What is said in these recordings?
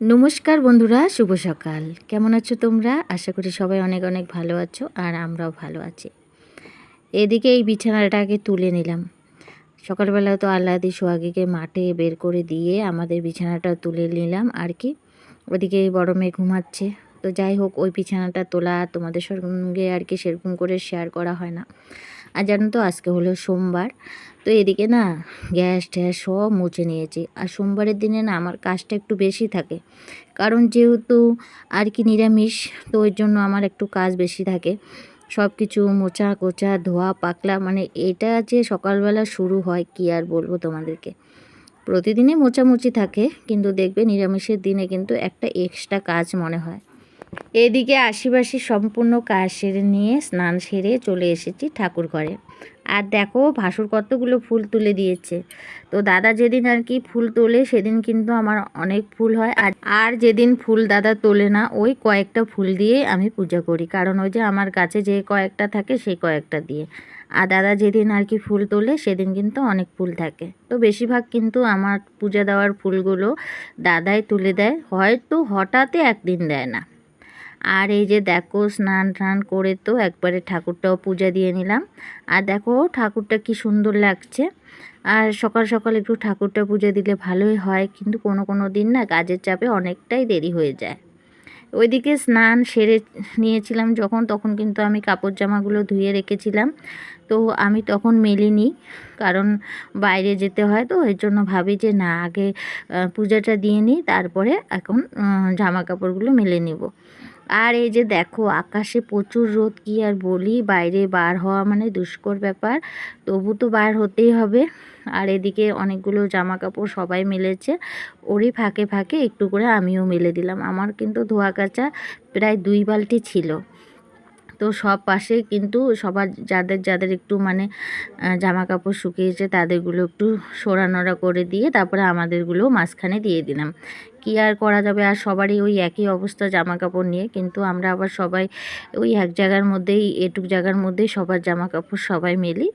নমস্কার বন্ধুরা, শুভ সকাল। কেমন আছো তোমরা? আশা করি সবাই অনেক অনেক ভালো আছো আর আমরাও ভালো আছি। এদিকে এই বিছানাটাকে তুলে নিলাম। সকালবেলা তো আল্লাদি সোহাগীকে মাঠে বের করে দিয়ে আমাদের বিছানাটা তুলে নিলাম আর কি। ওদিকে বড় মেয়ে ঘুমাচ্ছে। তো যাই হোক, ওই বিছানাটা তোলা তোমাদের সঙ্গে আর কি সেরকম করে শেয়ার করা হয় না। আর জানো তো, আজকে হলো সোমবার। তো এদিকে না, গ্যাস ট্যাস সব মুছে নিয়েছি। আর সোমবারের দিনে না, আমার কাজটা একটু বেশি থাকে। কারণ যেহেতু আর কি নিরামিষ, তো ওই জন্য আমার একটু কাজ বেশি থাকে। সব কিছু মোচা কোচা ধোয়া পাকলা মানে এটা যে সকালবেলা শুরু হয়, কি আর বলব তোমাদেরকে? প্রতিদিনই মোচামুচি থাকে, কিন্তু দেখবে নিরামিষের দিনে কিন্তু একটা এক্সট্রা কাজ মনে হয়। এদিকে আশিবাসি সম্পূর্ণ কাজ সেরে নিয়ে স্নান সেরে চলে এসেছি ঠাকুর ঘরে। আর দেখো ভাসুর কতগুলো ফুল তুলে দিয়েছে। তো দাদা যেদিন আর কি ফুল তোলে সেদিন কিন্তু আমার অনেক ফুল হয়। আর আর যেদিন ফুল দাদা তোলে না, ওই কয়েকটা ফুল দিয়ে আমি পূজা করি। কারণ ওই যে আমার কাছে যে কয়েকটা থাকে সেই কয়েকটা দিয়ে। আর দাদা যেদিন আর কি ফুল তোলে সেদিন কিন্তু অনেক ফুল থাকে। তো বেশিরভাগ কিন্তু আমার পূজা দেওয়ার ফুলগুলো দাদাই তুলে দেয়। হয়তো হঠাৎই একদিন দেয় না। আর এই যে দেখো স্নান টান করে তো একবারে ঠাকুরটাও পূজা দিয়ে নিলাম। আর দেখো ঠাকুরটা কি সুন্দর লাগছে। আর সকাল সকাল একটু ঠাকুরটা পূজা দিলে ভালোই হয়, কিন্তু কোনো কোনো দিন না কাজের চাপে অনেকটাই দেরি হয়ে যায়। ওইদিকে স্নান সেরে নিয়েছিলাম যখন, তখন কিন্তু আমি কাপড় জামাগুলো ধুয়ে রেখেছিলাম। তো আমি তখন মেলিনি, কারণ বাইরে যেতে হয় তো, এর জন্য ভাবি যে না, আগে পূজাটা দিয়ে নিই, তারপরে এখন জামা কাপড়গুলো মেলে নিব। আর এই যে দেখো, আকাশে প্রচুর রোদ, কি আর বলি? বাইরে বার হওয়া মানে দুষ্কর ব্যাপার। তবু তো বার হতেই হবে। আর এদিকে অনেকগুলো জামা কাপড় সবাই মেলেছে। ওরই ফাঁকে ফাঁকে একটু করে আমিও মেলে দিলাম। আমার কিন্তু ধোয়া কাচা প্রায় দুই বালতি ছিল। তো সব পাশে কিন্তু সবার যাদের যাদের একটু মানে জামা কাপড় শুকিয়েছে তাদেরগুলো একটু সরানোরা করে দিয়ে তারপরে আমাদেরগুলো মাঝখানে দিয়ে দিলাম। কি আর করা যাবে? আর সবারই ওই একই অবস্থা জামা কাপড় নিয়ে। কিন্তু আমরা আবার সবাই ওই এক জায়গার মধ্যেই, এটুক জায়গার মধ্যেই সবার জামা কাপড় সবাই মেলি।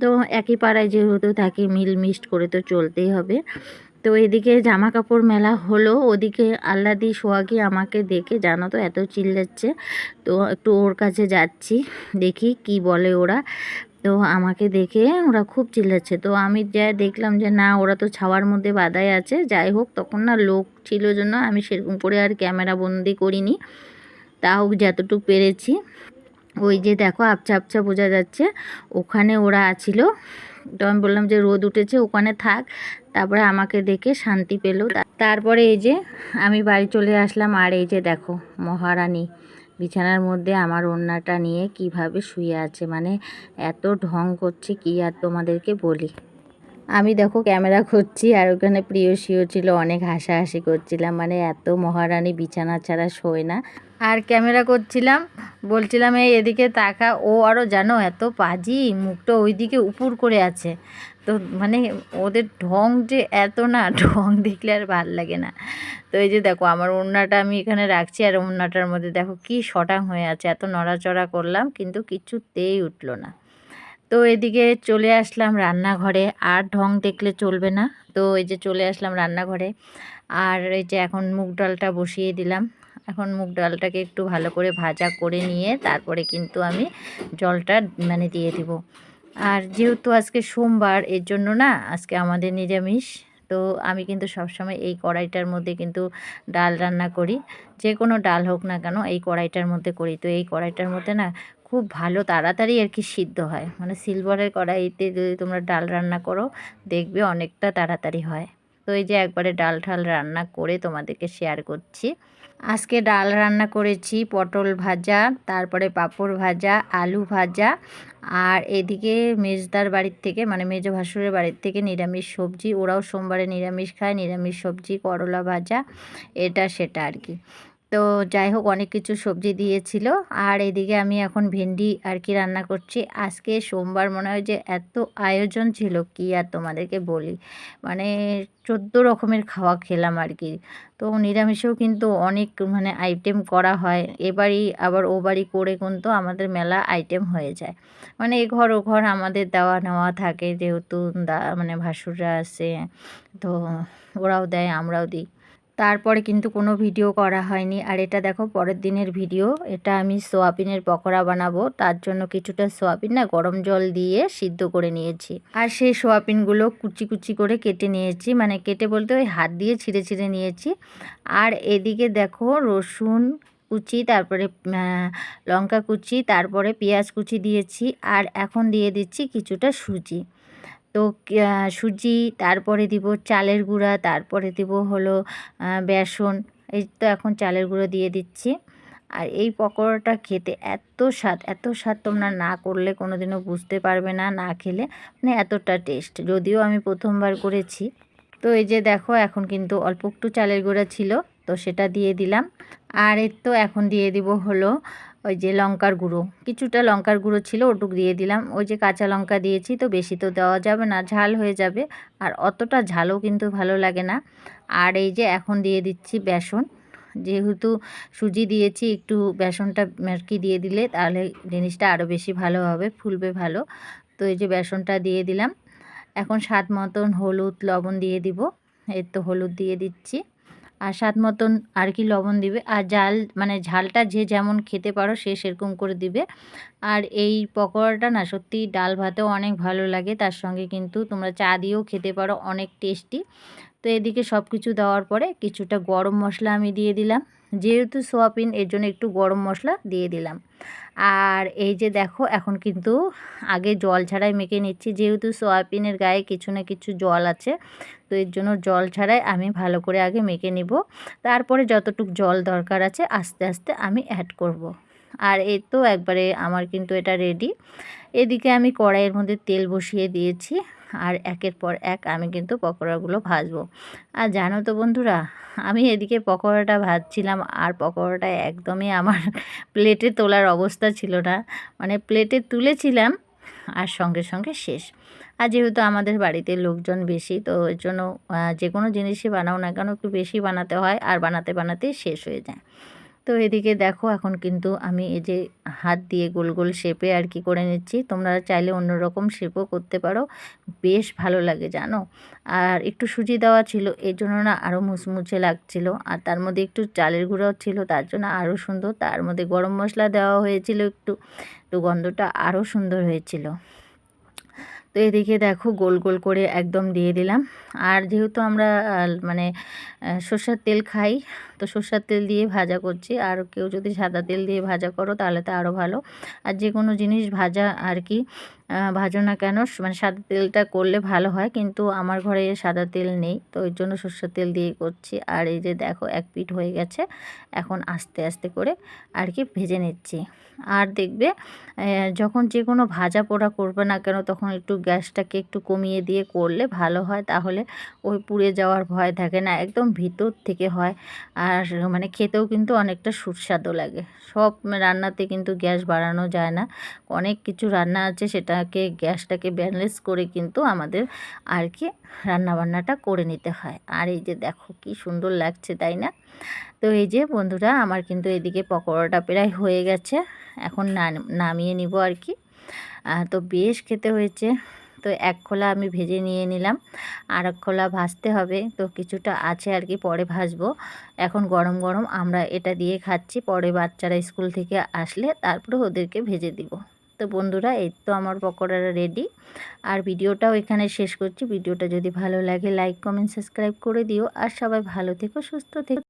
তো একই পাড়ায় যেহেতু থাকি, মিল মিস্ট করে তো চলতেই হবে। তো এদিকে জামা কাপড় মেলা হলো। ওদিকে আল্লাদি সোহাগি আমাকে দেখে, জানো তো, এত চিল্লাচ্ছে। তো একটু ওর কাছে যাচ্ছি, দেখি কি বলে ওরা। তো আমাকে দেখে ওরা খুব চিল্লাচ্ছে। তো আমি যা দেখলাম যে, না, ওরা তো ছাওয়ার মধ্যে বাদাই আছে, যাই হোক, তখন না লোক ছিল জন্য আমি সেরকম করে আর ক্যামেরা বন্দি করিনি। তাও যতটুকু পেরেছি। ওই যে দেখো আবছা আবছা বোঝা যাচ্ছে। ওখানে ওরা আছিল। তো আমি বললাম যে রোদ উঠেছে, ওখানে থাক। তারপরে আমাকে দেখে শান্তি পেল। তারপরে এই যে আমি বাড়ি চলে আসলাম। আর এই যে দেখো মহারানী বিছানার মধ্যে আমার ওড়নাটা নিয়ে কীভাবে শুয়ে আছে। মানে এত ঢং করছে কি আর তোমাদেরকে বলি। আমি দেখো ক্যামেরা করছি আর ওখানে প্রিয়সীও ছিল। অনেক হাসাহাসি করছিলাম। মানে এত মহারানী বিছানা ছাড়া শোয় না। আর ক্যামেরা করছিলাম, বলছিলাম, এই এদিকে তাকা, ও আরও জানো এত পাজি, মুখটা ওইদিকে উপুর করে আছে। তো মানে ওদের ঢং যে এত না, ঢং দেখলে আর ভালো লাগে না। তো এই যে দেখো, আমার ওড়নাটা আমি এখানে রাখছি, আর ওড়নাটার মধ্যে দেখো কি শটাং হয়ে আছে, এত নড়াচড়া করলাম, কিন্তু কিছুতেই উঠল না। তো এদিকে চলে আসলাম রান্নাঘরে, আর ঢং দেখলে চলবে না। তো এই যে চলে আসলাম রান্নাঘরে, আর এই যে এখন মুগ ডালটা বসিয়ে দিলাম। এখন মুগ ডালটাকে একটু ভালো করে ভাজা করে নিয়ে তারপরে কিন্তু আমি জলটা মানে দিয়ে দিব। আর যেহেতু আজকে সোমবার, এর জন্য না আজকে আমাদের নিরামিষ, তো আমি কিন্তু সবসময় এই কড়াইটার মধ্যে কিন্তু ডাল রান্না করি। যে কোনো ডাল হোক না কেন এই কড়াইটার মধ্যে করি। তো এই কড়াইটার মধ্যে না খুব ভালো তাড়াতাড়ি আর কি সিদ্ধ হয়। মানে সিলভারের কড়াইতে যদি তোমরা ডাল রান্না করো, দেখবে অনেকটা তাড়াতাড়ি হয়। তো এই যে একবারে ডাল ঠাল রান্না করে তোমাদেরকে শেয়ার করছি। আজকে ডাল রান্না করেছি পটল ভাজা, তারপরে পাঁপড় ভাজা, আলু ভাজা, আর এদিকে মেজদার বাড়ির থেকে মানে মেজ ভাসুরের বাড়ির থেকে নিরামিষ সবজি, ওরাও সোমবারে নিরামিষ খায়, নিরামিষ সবজি, করলা ভাজা, এটা সেটা আর কি। তো যাই হোক, অনেক কিছু সবজি দিয়েছিল। আর এদিকে আমি এখন ভেন্ডি আর কি রান্না করছি। আজকে সোমবার মনে হয় যে এত আয়োজন ছিল, কি আর তোমাদেরকে বলি? মানে চোদ্দ রকমের খাওয়া খেলাম আর কি। তো নিরামিষেও কিন্তু অনেক মানে আইটেম করা হয়। এবারই আবার ও বাড়ি করে কিন্তু আমাদের মেলা আইটেম হয়ে যায়। মানে এ ঘর ও ঘর আমাদের দেওয়া নেওয়া থাকে যেহেতু দা মানে ভাসুররা আছে তো ওরাও দেয়, আমরাও দিই। তারপরে কিন্তু কোনো ভিডিও করা হয়নি। আর এটা দেখো, পরের দিনের ভিডিও। এটা আমি সোয়াবিনের পকোড়া বানাবো। তার জন্য কিছুটা সোয়াবিন না, গরম জল দিয়ে সিদ্ধ করে নিয়েছি। আর সেই সোয়াবিনগুলো কুচি কুচি করে কেটে নিয়েছি। মানে কেটে বলতে ওই হাত দিয়ে ছিঁড়ে ছিঁড়ে নিয়েছি। আর এদিকে দেখো, রসুন কুচি, তারপরে লঙ্কা কুচি, তারপরে পেঁয়াজ কুচি দিয়েছি। আর এখন দিয়ে দিচ্ছি কিছুটা সুজি। তো সুজি, তারপরে দিব চালের গুঁড়া, তারপরে দিব হলো বেসন, এই তো এখন চালের গুঁড়ো দিয়ে দিচ্ছি। আর এই পকোড়াটা খেতে এত স্বাদ এত স্বাদ তোমরা না করলে কোনো দিনও বুঝতে পারবে না না খেলে মানে এতটা টেস্ট। যদিও আমি প্রথমবার করেছি। তো এই যে দেখো এখন কিন্তু অল্প একটু চালের গুঁড়া ছিল, তো সেটা দিয়ে দিলাম। আর এর তো এখন দিয়ে দিব হলো ওই যে লঙ্কার গুঁড়ো, কিছুটা লঙ্কার গুঁড়ো ছিল ওটুক দিয়ে দিলাম। ওই যে কাঁচা লঙ্কা দিয়েছি তো বেশি তো দেওয়া যাবে না, ঝাল হয়ে যাবে। আর অতটা ঝালও কিন্তু ভালো লাগে না। আর এই যে এখন দিয়ে দিচ্ছি বেসন, যেহেতু সুজি দিয়েছি, একটু বেসনটা আর কি দিয়ে দিলে তাহলে জিনিসটা আরও বেশি ভালো হবে, ফুলবে ভালো। তো এই যে বেসনটা দিয়ে দিলাম। এখন স্বাদ মতন হলুদ, লবণ দিয়ে দিব। এর তো হলুদ দিয়ে দিচ্ছি। আর স্বাদ মতন আর কি লবণ দিবে। আর জাল মানে ঝালটা যে যেমন খেতে পারো সে সেরকম করে দিবে। আর এই পকোড়াটা না সত্যি ডাল ভাতেও অনেক ভালো লাগে। তার সঙ্গে কিন্তু তোমরা চা দিয়েও খেতে পারো, অনেক টেস্টি তো এদিকে সব কিছু দেওয়ার পরে কিছুটা গরম মশলা আমি দিয়ে দিলাম। যেহেতু সোয়াবিন, এর জন্য একটু গরম মশলা দিয়ে দিলাম। আর এই যে দেখো, এখন কিন্তু আগে জল ছাড়াই মেখে নিচ্ছি। যেহেতু সোয়াবিনের গায়ে কিছু না কিছু জল আছে, তো এর জন্য জল ছাড়াই আমি ভালো করে আগে মেখে নিব। তারপরে যতটুক জল দরকার আছে, আস্তে আস্তে আমি অ্যাড করব। আর এই তো একবারে আমার কিন্তু এটা রেডি এদিকে আমি কড়াইয়ের মধ্যে তেল বসিয়ে দিয়েছি। আর একের পর এক আমি কিন্তু পকোড়াগুলো ভাজবো। আর জানো তো বন্ধুরা, আমি এদিকে পকোড়াটা ভাজছিলাম আর পকোড়াটা একদমই আমার প্লেটে তোলার অবস্থা ছিল না। মানে প্লেটে তুলেছিলাম আর সঙ্গে সঙ্গে শেষ। আর যেহেতু আমাদের বাড়িতে লোকজন বেশি, তো ওই জন্য যে কোনো জিনিসই বানাও না কেন, একটু বেশি বানাতে হয় আর বানাতে বানাতে শেষ হয়ে যায়। তো এদিকে দেখো, এখন কিন্তু আমি এই যে হাত দিয়ে গোল গোল শেপে আর কি করে নিচ্ছি। তোমরা চাইলে অন্যরকম শেপও করতে পারো। বেশ ভালো লাগে, জানো? আর একটু সুজি দেওয়া ছিল, এর জন্য না আরও মুচমুচে লাগছিল। আর তার মধ্যে একটু চালের গুঁড়াও ছিল, তার জন্য আরও সুন্দর। তার মধ্যে গরম মশলা দেওয়া হয়েছিল একটু। তো গন্ধটা আরও সুন্দর হয়েছিল। তো এদিকে দেখো গোল গোল করে একদম দিয়ে দিলাম। আর যেহেতু আমরা মানে সর্ষের তেল খাই, তো সর্ষের তেল দিয়ে ভাজা করছি। আর কেউ যদি সাদা তেল দিয়ে ভাজা করো তাহলে তো আরও ভালো। আর যে কোনো জিনিস ভাজা আর কি ভাজো না কেন? মানে সাদা তেলটা করলে ভালো হয়, কিন্তু আমার ঘরে সাদা তেল নেই, তো ওই জন্য সর্ষের তেল দিয়ে করছি। আর এই যে দেখো, এক পিঠ হয়ে গেছে, এখন আস্তে আস্তে করে আর কি ভেজে নিচ্ছি। আর দেখবে যখন যে কোনো ভাজা পোড়া করবে না কেন, তখন একটু গ্যাসটাকে একটু কমিয়ে দিয়ে করলে ভালো হয়, তাহলে ওই পুড়ে যাওয়ার ভয় থাকে না, একদম ভিতর থেকে হয়। আর মানে খেতেও কিন্তু অনেকটা সুস্বাদু লাগে। সব রান্নাতে কিন্তু গ্যাস বাড়ানো যায় না। অনেক কিছু রান্না আছে সেটাকে গ্যাসটাকে ব্যালেন্স করে কিন্তু আমাদের আর কি রান্নাবান্নাটা করে নিতে হয়। আর এই যে দেখো কি সুন্দর লাগছে, তাই না? তো এই যে বন্ধুরা, আমার কিন্তু এদিকে পকোড়াটা প্রায় হয়ে গেছে। এখন নামিয়ে নিব আর কি। তো বেশ খেতে হয়েছে। তো এক খোলা আমি ভেজে নিয়ে নিলাম। আর এক খোলা ভাজতে হবে। তো কিছুটা আছে আর কি, পরে ভাজবো। এখন গরম গরম আমরা এটা দিয়ে খাচ্ছি। পরে বাচ্চারা স্কুল থেকে আসলে তারপরে ওদেরকে ভেজে দিব। তো বন্ধুরা, এই তো আমার পকোড়াটা রেডি আর ভিডিওটাও এখানে শেষ করছি। ভিডিওটা যদি ভালো লাগে লাইক কমেন্ট সাবস্ক্রাইব করে দিও। আর সবাই ভালো থেকো, সুস্থ থেকো।